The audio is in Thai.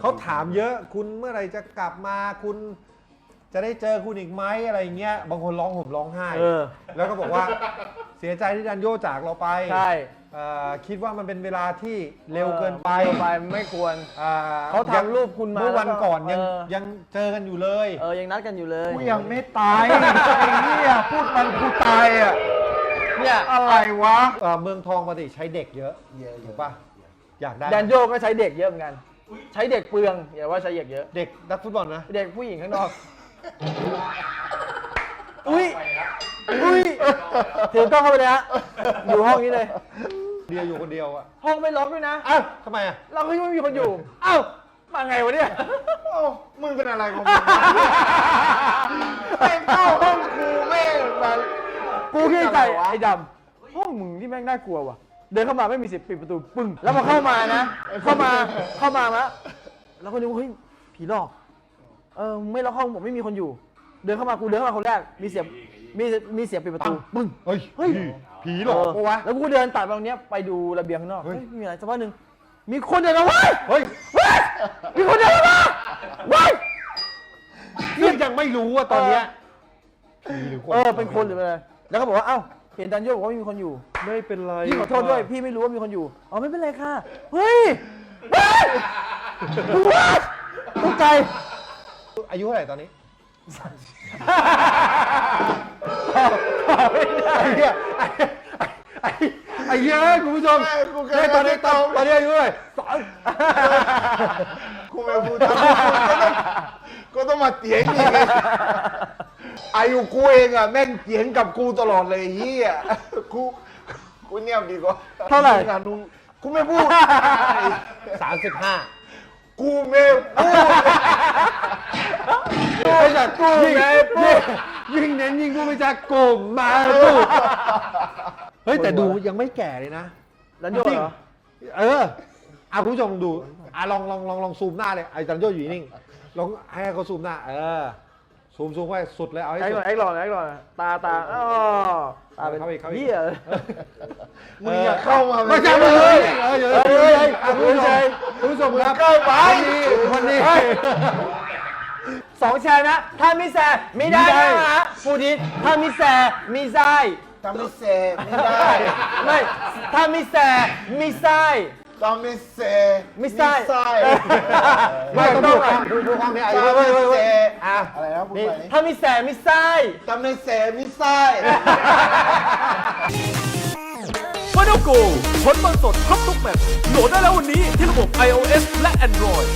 เขาถามเยอะคุณเมื่อไหร่จะกลับมาคุณ จะได้เจอคุณอีกไหมอะไรเงี้ยบางคนร้องห่มร้องไห้ เออ แล้วก็บอกว่าเสียใจที่ดันโยจากเราไปใช่ เอ่อคิดว่ามันเป็นเวลาที่เร็วเกินไปเร็วไปไม่ควร อ่เขาทำรูปคุณมาเมื่อวันแล้วก็ก่อนยังเออ ยังเจอกันอยู่เลย เออยังนัดกันอยู่เลยกูยังไม่ตายไอ้เหี้ยพูดมันกูตายอะเนี่ยอะไรวะ เอ่อเมืองทองปกติใช้เด็กเยอะเยอะถูกปะอยากได้แดนโยก็ใช้เด็กเยอะเหมือนกัน ใช้เด็กเปลืองอย่าว่าใช้เด็กเยอะ เด็กนักฟุตบอลนะ เด็กผู้หญิงข้างนอก อุ้ย อุ้ยถือกล้องเข้าไปเลยฮะ อยู่ห้องนี้เลย เดียวอยู่คนเดียวอะห้องไม่ล็อกด้วยนะ อ้าวทำไมอะเราก็ยังไม่มีคนอยู่เอ้ามาไงวะเนี่ยเอ้ามึงเป็นอะไรของมึงไอ้เข้าห้องกูแม่งมากูคิดในใจไอ้ดำห้องมึงที่แม่งน่ากลัวว่ะ เดินเข้ามาไม่มีสิทธิ์ปิดประตูปึ้งแล้วพอเข้ามานะ เข้ามาเข้ามาแล้วแล้วก็นึกว่าเฮ้ยผีหลอกเออมึงไม่ล็อกห้องผมไม่มีคนอยู่ เดินเข้ามากูเดินเข้ามาคนแรกมีเสียงมีมีเสียงปิดประตูปึ้งเฮ้ยเฮ้ยผีหลอกปะวะแล้วกูเดินตัดไปตรงเนี้ยไปดูระเบียงข้างนอกเฮ้เฮ้ยยไม่มีอะไรสักพักหนึ่งมีคนเดินมาเว้ยเฮ้ยเฮ้ยมีคนเดินมาเว้ยนี่ยังไม่รู้ว่าตอนเนี้ยผีหรือคนเออเป็นคนหรือเป็นอะไรแล้วก็บอกว่าเอ้าเห็นดันโยบอกว่าไม่มีคนอยู่ ไม่เป็นไรพี่ขอโทษด้วย พี่ไม่รู้ว่ามีคนอยู่ อ๋อไม่เป็นไรค่ะ เฮ้ยเฮ้ยว้ายตกใจ อายุเท่าไหร่ตอนนี้ไอ้เหี้ยไอ้ไอ้เหี้ยคุณผู้ชมแม่กูเกิเฮ้ยดตอนนี้ตอนตอนนี้อายุเท่าไหร่สองกูไม่พูดทำกูก็ต้องก็ต้องมาเถียงอีกไงอายุกูเองอะแม่งเถียงกับกูตลอดเลยไอ้เฮียกู กูเงียบดีกว่าเท่าไหร่ งานมึงกูไม่พูด สามสิบห้ากูไม่พูดไอ้สัตว์กูยิ่งยิ่งเน้นยิ่งกูไม่จะโกงมาลูกเฮ้ยแต่ดูยังไม่แก่เลยนะดันโยเหรอ เออเอาคุณผู้ชมดูอะลองลองลองลองซูมหน้าเลยไอ้จันโยอยู่นิ่งลองให้เขาซูมหน้า เออ ซูมซูมไว้สุดเลยเอาให้ไอ้สุหน่ดอยไอ้หล่อไอ้หล่อตาตาอ๋อตาเป็นเข้าอีกเข้าอีก เหี้ย มึงอย่าเข้ามาไม่ใช่ไม่ใช่เออเดี๋ยวเฮ้ยเดี๋ยวเฮ้ยเดี๋ยวอะคุณผู้ชมคุณผู้ชมครับเข้าไปคนนี้ สองแชร์นะ ถ้าไม่แชร์ไม่ได้ไม่ได้นะฮะฟูดิสถ้าไม่แชร์ไม่ได้ทำไม่เสร็จไม่ได้ ไม่ ถ้าไม่แชร์ไม่ได้ ทำไม่เสร็จไม่ใช่ใช่ไม่ต้องดูอะดูดูห้องนี้อายุทำไม่เสร็จอะอะไรนะพูดนี่ไปนี่ถ้าไม่แชร์ไม่ได้ทำไม่เสร็จไม่ใช่ฟ i น a l Go ผลบอลสดครบทุกแมตช์โหลดได้แล้ววันนี้ที่ระบบ iOS และ Android